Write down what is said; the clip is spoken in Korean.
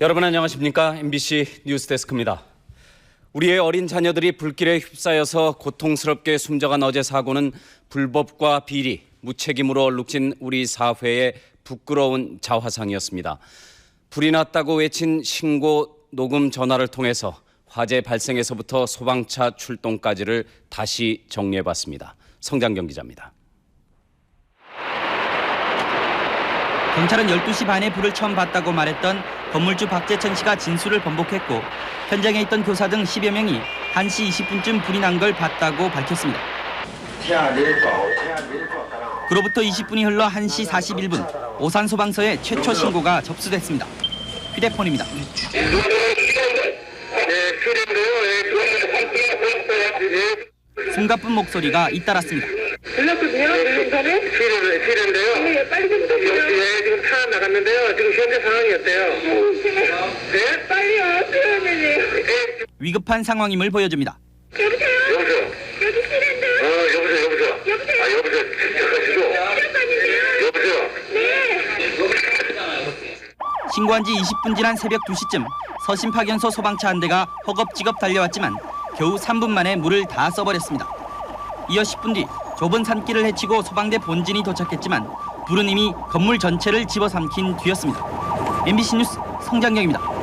여러분 안녕하십니까? MBC 뉴스데스크입니다. 우리의 어린 자녀들이 불길에 휩싸여서 고통스럽게 숨져간 어제 사고는 불법과 비리, 무책임으로 얼룩진 우리 사회의 부끄러운 자화상이었습니다. 불이 났다고 외친 신고 녹음 전화를 통해서 화재 발생에서부터 소방차 출동까지를 다시 정리해봤습니다. 성장경 기자입니다. 경찰은 12시 반에 불을 처음 봤다고 말했던 건물주 박재천 씨가 진술을 번복했고 현장에 있던 교사 등 10여 명이 1시 20분쯤 불이 난 걸 봤다고 밝혔습니다. 그로부터 20분이 흘러 1시 41분 오산 소방서에 최초 신고가 접수됐습니다. 휴대폰입니다. 숨가쁜 목소리가 잇따랐습니다. 들렸거든요, 인터넷? 네, 빨리 좀 부탁드려요. 예, 지금 현재 상황이 어때요? 네? 빨리 되네요. 예, 위급한 상황임을 보여줍니다. 여보세요? 여보세요? 여기 시랜드. 어, 여보세요, 여보세요? 여보세요? 아, 여보세요? 시간인데요. 여보세요? 네. 신고한 지 20분 지난 새벽 2시쯤 서신 파견소 소방차 한 대가 허겁지겁 달려왔지만 겨우 3분 만에 물을 다 써버렸습니다. 이어 10분 뒤 좁은 산길을 헤치고 소방대 본진이 도착했지만 불은 이미 건물 전체를 집어삼킨 뒤였습니다. MBC 뉴스 성장경입니다.